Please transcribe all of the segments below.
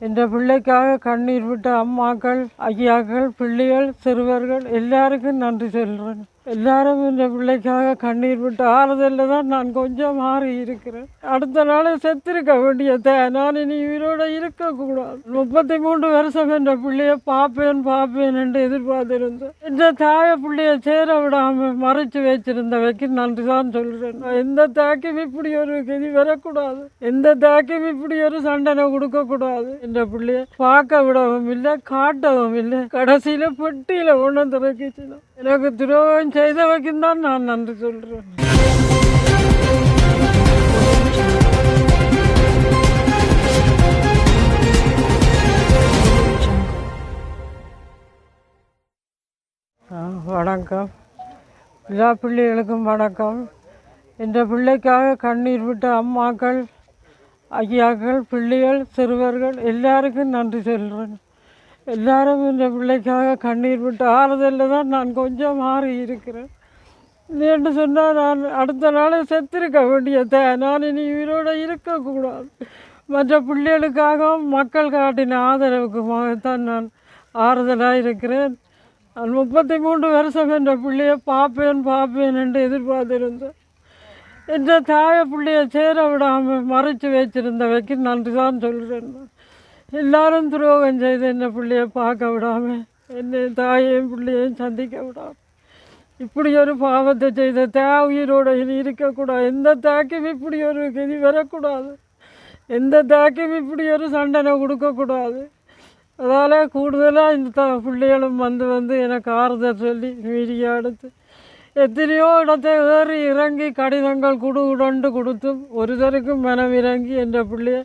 என்ற பிள்ளைக்காக கண்ணீர் விட்ட அம்மாக்கள் ஐயாக்கள் பிள்ளைகள் சிறுவர்கள் எல்லாருக்கும் நன்றி சொல்கிறேன் எல்லாரும் இந்த பிள்ளைக்காக கண்ணீர் விட்டு ஆறுதலில் தான் நான் கொஞ்சம் மாறி இருக்கிறேன். அடுத்த நாள் செத்திருக்க வேண்டியதை. நான் இனி உயிரோடு இருக்கக்கூடாது. முப்பத்தி மூன்று வருஷம் என்ற பிள்ளையை பார்ப்பேன் பார்ப்பேன் என்று எதிர்பார்த்திருந்தேன். இந்த தாய பிள்ளையை சேர விடாம மறைச்சு வச்சிருந்தவைக்கு நன்றி தான் சொல்கிறேன் எந்த தாக்கும் இப்படி ஒரு கதி வரக்கூடாது. எந்த தாக்கும் இப்படி ஒரு சண்டனை கொடுக்கக்கூடாது என்ற பிள்ளையை பார்க்க விடவும் இல்லை காட்டவும் இல்லை. கடைசியில் பெட்டியில் கொண்டு வந்து எனக்கு துரோகம் செய்தவைக்கும் தான் நான் நன்றி சொல்கிறேன் வணக்கம். எல்லா பிள்ளைகளுக்கும் வணக்கம். இந்த பிள்ளைக்காக கண்ணீர் விட்ட அம்மாக்கள் ஐயாக்கள் பிள்ளைகள் சிறுவர்கள் எல்லாருக்கும் நன்றி சொல்கிறேன் எல்லாரும் இந்த பிள்ளைக்காக கண்ணீர் விட்டு ஆறுதலில் தான் நான் கொஞ்சம் மாறி இருக்கிறேன். என்று சொன்னால் நான் அடுத்த நாளே செத்திருக்க வேண்டியதை. நான் இனி உயிரோடு இருக்கக்கூடாது. மற்ற பிள்ளைகளுக்காகவும் மக்கள் காட்டின ஆதரவுக்குமாகத்தான் நான் ஆறுதலாக இருக்கிறேன். நான் முப்பத்தி மூன்று வருஷம் என்ற பிள்ளையை பார்ப்பேன் பார்ப்பேன் என்று எதிர்பார்த்திருந்தேன். என்ற தாய பிள்ளையை சேர விடாமல் மறைச்சு வச்சிருந்தவைக்கு நன்றி தான் சொல்கிறேன் நான். எல்லாரும் துரோகம் செய்து என்னை பிள்ளைய பார்க்க விடாமல் என்னை தாயையும் பிள்ளையும் சந்திக்க விடாமல் இப்படி ஒரு பாவத்தை செய்த தா உயிரோட இனி இருக்கக்கூடாது. எந்த தாக்கும் இப்படி ஒரு கதி வரக்கூடாது. எந்த தாக்கும் இப்படி ஒரு சண்டனை கொடுக்கக்கூடாது. அதால் கூடுதலாக இந்த த பிள்ளைகளும் வந்து வந்து எனக்கு ஆறுதல் சொல்லி மீடியா எடுத்து எத்தனையோ இடத்தை ஏறி இறங்கி கடிதங்கள் குடு உடண்டு கொடுத்தும் ஒருத்தருக்கும் மனம் இறங்கி என்ற பிள்ளைய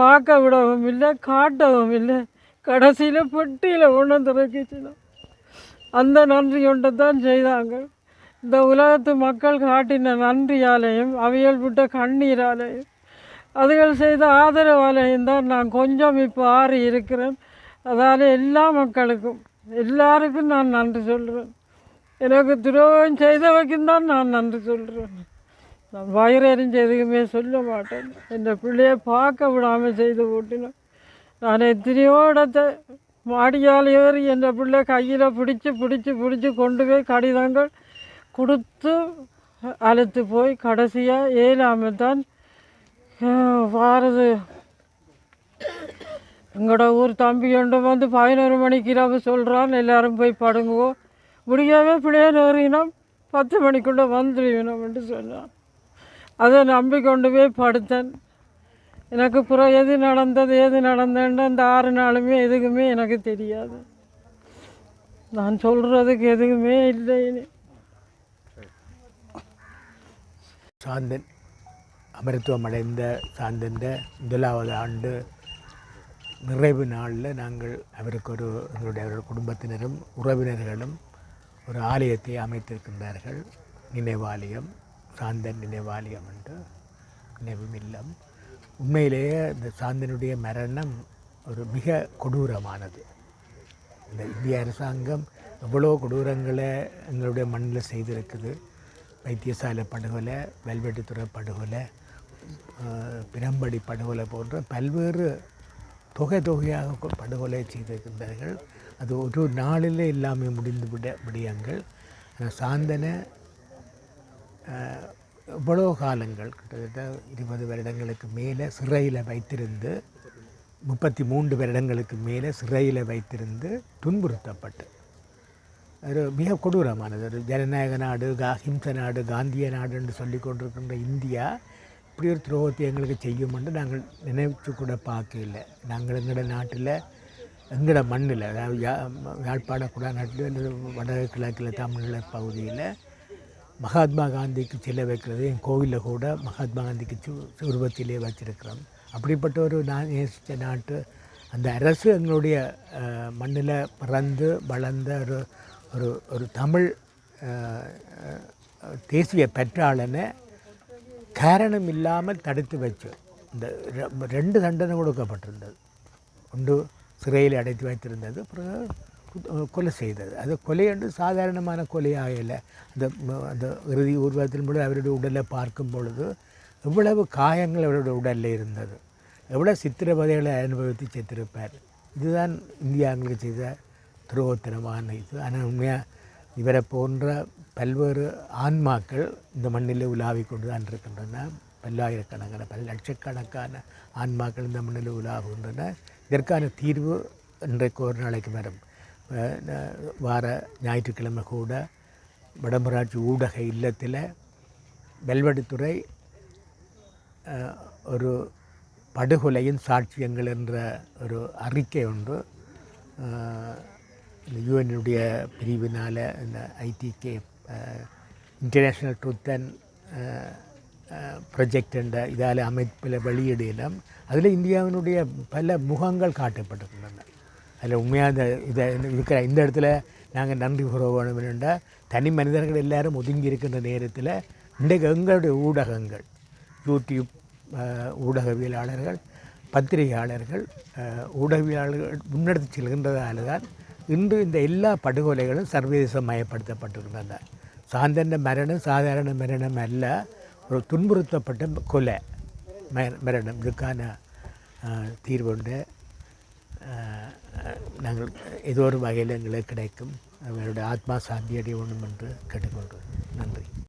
பார்க்க விடவும் இல்லை காட்டவும் இல்லை கடைசியில் பெட்டியில் கொண்டு வந்து அந்த நன்றி கொண்டு தான் செய்தாங்க. இந்த உலகத்து மக்கள் காட்டின நன்றியாலையும் அவியல் விட்ட கண்ணீராலையும் அதுகள் செய்த ஆதரவாலையும் தான் நான் கொஞ்சம் இப்போ ஆறி இருக்கிறேன். அதால் எல்லா மக்களுக்கும் எல்லாருக்கும் நான் நன்றி சொல்கிறேன் எனக்கு துரோகம் செய்தவைக்கும் தான் நான் நன்றி சொல்கிறேன் நான் வயிறறிஞ்ச எதுக்குமே சொல்ல மாட்டேன். இந்த பிள்ளையை பார்க்க விடாமல் செய்து போட்டினேன் நான் எத்தனையோ இடத்தை மாடியால் ஏறி என் பிள்ளை கையில் பிடிச்சி பிடிச்சி பிடிச்சி கொண்டு போய் கடிதங்கள் கொடுத்து அழைத்து போய் கடைசியாக ஏழாமல் தான் வாரது. எங்களோட ஊர் தம்பி ஒன்று வந்து பதினோரு மணிக்கு இரவு சொல்கிறான் எல்லாரும் போய் படுங்குவோம் முடியாமல் பிள்ளைய ஏறினோம் பத்து மணிக்குள்ளே வந்துடுவினோம்னு சொன்னான். அதை நம்பி கொண்டு போய் படுத்தேன். எனக்கு புறம் எது நடந்தது எது நடந்ததுன்னு அந்த ஆறு நாளுமே எதுக்குமே எனக்கு தெரியாது. நான் சொல்கிறதுக்கு எதுவுமே இல்லை சாந்தன் அமரத்துவம் அடைந்த சாந்தன் முதலாவது ஆண்டு நிறைவு நாளில் நாங்கள் அவருக்கு ஒரு எங்களுடைய குடும்பத்தினரும் உறவினர்களும் ஒரு ஆலயத்தை அமைத்திருக்கின்றார்கள். நினைவாலயம். சாந்தன் நினைவாலயம் என்று நினைவும் இல்லம் உண்மையிலேயே இந்த சாந்தனுடைய மரணம் ஒரு மிக கொடூரமானது. இந்த இந்திய அரசாங்கம் எவ்வளோ கொடூரங்களை எங்களுடைய மண்ணில் செய்திருக்குது. வைத்தியசாலை படுகொலை வெல்வெட்டுத்துறை படுகொலை பிரம்படி படுகொலை போன்ற பல்வேறு தொகை தொகையாக படுகொலை செய்திருக்கின்றார்கள். அது ஒரு நாளில் எல்லாமே முடிந்து விட விடயங்கள். சாந்தனை இவ்வளோ காலங்கள் கிட்டத்தட்ட இருபது வருடங்களுக்கு மேலே சிறையில் வைத்திருந்து முப்பத்தி மூன்று வருடங்களுக்கு மேலே சிறையில் வைத்திருந்து துன்புறுத்தப்பட்டு. ஒரு மிக கொடூரமானது. ஒரு ஜனநாயக நாடு கா ஹிம்ச நாடு காந்திய நாடு என்று சொல்லி கொண்டிருக்கின்ற இந்தியா இப்படி ஒரு துரோகத்தை எங்களுக்கு செய்யும் என்று நாங்கள் நினைச்சு கூட பார்க்கல நாங்கள் எங்களோட நாட்டில் எங்களோட மண்ணில் அதாவது யா யாழ்ப்பாண குடாநாட்டில் அல்லது வடகிழக்கில் தமிழீழ பகுதியில் மகாத்மா காந்திக்கு சிலை வைக்கிறது. என் கோவிலில் கூட மகாத்மா காந்திக்கு சு உருவத்திலே வச்சிருக்கிறோம். அப்படிப்பட்ட ஒரு நான் நேசித்த நாட்டு அந்த அரசு எங்களுடைய மண்ணில் பிறந்து வளர்ந்த ஒரு ஒரு ஒரு தமிழ் தேசிய பெற்றாளனை காரணம் இல்லாமல் தடுத்து வச்சு இந்த ரெண்டு தண்டனை கொடுக்கப்பட்டிருந்தது. ஒன்று சிறையில் அடைத்து வைத்திருந்தது. பிறகு கொலை செய்தது. அது கொலை என்று சாதாரணமான கொலையாக இல்லை அந்த அந்த இறுதி ஊர்வலத்தின் பொழுது அவருடைய உடலை பார்க்கும் பொழுது எவ்வளவு காயங்கள் அவருடைய உடலில் இருந்தது. எவ்வளோ சித்திரவதைகளை அனுபவித்து செத்திருப்பார். இதுதான் இந்தியாங்களுக்கு செய்த துரோகத்தனமான இது. ஆனால் உண்மையாக இவரை போன்ற பல்வேறு ஆன்மாக்கள் இந்த மண்ணில் உலாவி கொண்டு தான் இருக்கின்றன. பல்லாயிரக்கணக்கான பல லட்சக்கணக்கான ஆன்மாக்கள் இந்த மண்ணில் உலாவுகின்றன. இதற்கான தீர்வு இன்றைக்கு ஒரு நாளைக்கு வரும். வார ஞாயிற்றுக்கிழமை கூட வடமராட்சி ஊடக இல்லத்தில் வெல்வெடித்துறை ஒரு படுகொலையின் சாட்சியங்கள் என்ற ஒரு அறிக்கை ஒன்று இந்த யூஎனுடைய பிரிவினால் இந்த IDK international truth and project என்ற இதால் அமைப்பில் வெளியிடலாம் அதில் இந்தியாவினுடைய பல முகங்கள் காட்டப்பட்டிருக்கின்றன. அதில் உண்மையாக இந்த இதை இருக்கிற இந்த இடத்துல நாங்கள் நன்றி கூற வேணும் என்றால் தனி மனிதர்கள் எல்லாரும் ஒதுங்கி இருக்கின்ற நேரத்தில் இன்றைக்கு எங்களுடைய ஊடகங்கள் யூடியூப் ஊடகவியலாளர்கள் பத்திரிகையாளர்கள் ஊடகவியலாளர்கள் முன்னெடுத்து செல்கின்றதால் தான் இன்று இந்த எல்லா படுகொலைகளும் சர்வதேச மயப்படுத்தப்பட்டிருக்கின்றன. சாந்தன மரணம் சாதாரண மரணம் அல்ல ஒரு துன்புறுத்தப்பட்ட கொலை மரணம். இதுக்கான தீர்வுண்டு நாங்கள் ஏதோ ஒரு வகையில் எங்களுக்கு கிடைக்கும். அவர்களுடைய ஆத்மா சாந்தியடைய வேண்டும் என்று கேட்டுக்கொள்கிறோம்.